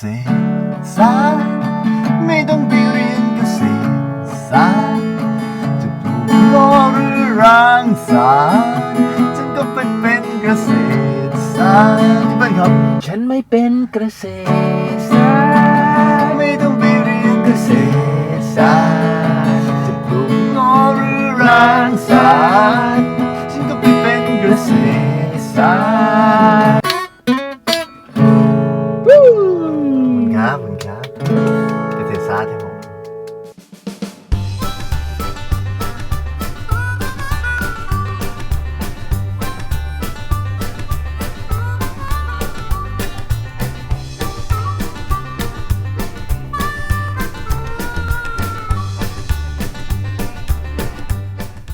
ษตรศาสตร์ไม่ต้องไปเรียนเกษตรศาสตร์จะปลูกโลหรือรางสารฉันก็ไปเป็นเกษตรศาสตร์ที่บ้านครับ ฉันไม่เป็นเกษตรศาสตร์ไม่ต้องไปเรียนเกษตรศาสตร์จะปลูกโลหรือรางสาร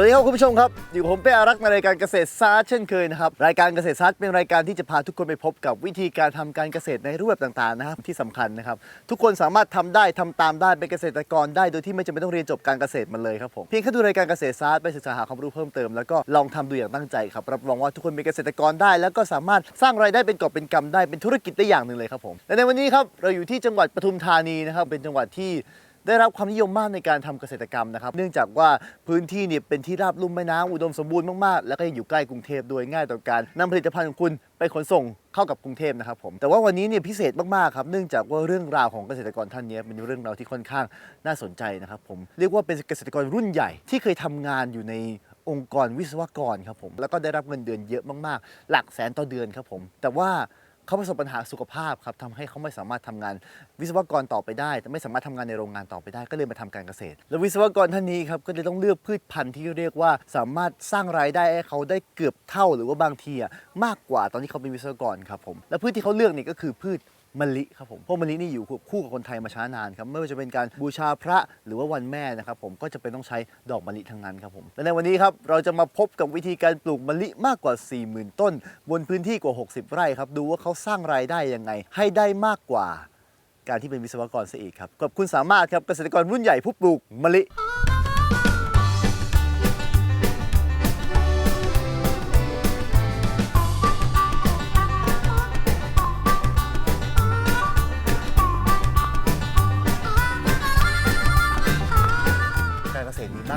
วัสดีครับคุณผู้ชมครับอยู่ผมเป้อารักษ์ในรายการเกษตรศาสตร์เช่นเคยนะครับรายการเกษตรศาสตร์เป็นรายการที่จะพาทุกคนไปพบกับวิธีการทำการเกษตรในรูปแบบต่างๆนะครับที่สำคัญนะครับทุกคนสามารถทำได้ทำตามได้เป็นเกษตรกรได้โดยที่ไม่จำเป็นต้องเรียนจบการเกษตรมาเลยครับผมเพียงแค่ดูรายการเกษตรศาสตร์ไปศึกษาหาความรู้เพิ่มเติมแล้วก็ลองทำดูอย่างตั้งใจครับรับรองว่าทุกคนเป็นเกษตรกรได้ แล้วก็สามารถสร้างรายได้เป็นกอบเป็นกำได้เป็นธุรกิจได้อย่างหนึ่งเลยครับผมและในวันนี้ครับเราอยู่ที่จังหวัดปทุมธานีนะครับเป็นจังหวัดที่ ได้รับความนิยมมากในการทำเกษตรกรรมนะครับ เนื่องจากว่าพื้นที่เนี่ยเป็นที่ราบลุ่มแม่น้ำอุดมสมบูรณ์มากๆ แล้วก็ยังอยู่ใกล้กรุงเทพโดยง่ายต่อการนำผลิตภัณฑ์ของคุณไปขนส่งเข้ากับกรุงเทพนะครับผมแต่ว่าวันนี้เนี่ยพิเศษมากๆครับเนื่องจากว่าเรื่องราวของเกษตรกรท่านนี้เป็นเรื่องราวที่ค่อนข้างน่าสนใจนะครับผมเรียกว่าเป็นเกษตรกรรุ่นใหญ่ ที่เคยทำงานอยู่ในองค์กรวิศวกรครับผมแล้วก็ได้รับเงินเดือนเยอะมากๆ หลักแสนต่อเดือนครับผมแต่ว่า เขาประสบปัญหาสุขภาพครับทำให้เขาไม่สามารถทำงานวิศวกรต่อไปได้ แต่ไม่สามารถทำงานในโรงงานต่อไปได้ก็เลยมาทำการเกษตร และววิศวกรท่านนี้ครับก็เลยต้องเลือกพืชพันธุ์ที่เรียกว่าสามารถสร้างรายได้ให้เขาได้เกือบเท่าหรือว่าบางทีอะมากกว่าตอนที่เขาเป็นวิศวกรครับผมและพืชที่เขาเลือกนี่ก็คือพืช มะลิครับผมเพราะมะลินี่อยู่คู่กับคนไทยมาช้านานครับไม่ว่าจะเป็นการบูชาพระหรือว่าวันแม่นะครับผมก็จะเป็นต้องใช้ดอกมะลิทั้งนั้นครับผมและในวันนี้ครับเราจะมาพบกับวิธีการปลูกมะลิมากกว่า 40,000 ต้น บนพื้นที่กว่า 60 ไร่ครับดูว่าเขาสร้างรายได้ยังไง ให้ได้มากกว่า การที่เป็นวิศวกรซะอีกครับกับคุณสามารถครับเกษตรกรรุ่นใหญ่ผู้ปลูกมะลิ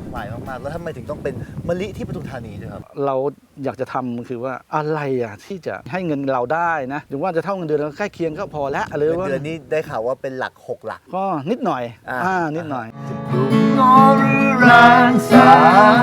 ากมายมากๆ แล้วทำไมถึงต้องเป็นมะลิที่ปทุมธานีด้วยครับ เราอยากจะทำคือว่าอะไรอะที่จะให้เงินเราได้นะหรือว่าจะเท่าเงินเดือนเราใกล้เคียงก็พอแล้วหรือเงินว่าเดือนนี้ได้ข่าวว่าเป็นหลัก 6 หลัก ก็นิดหน่อยอ่าอ่านิดหน่อยปลูกงอหรือรางสาร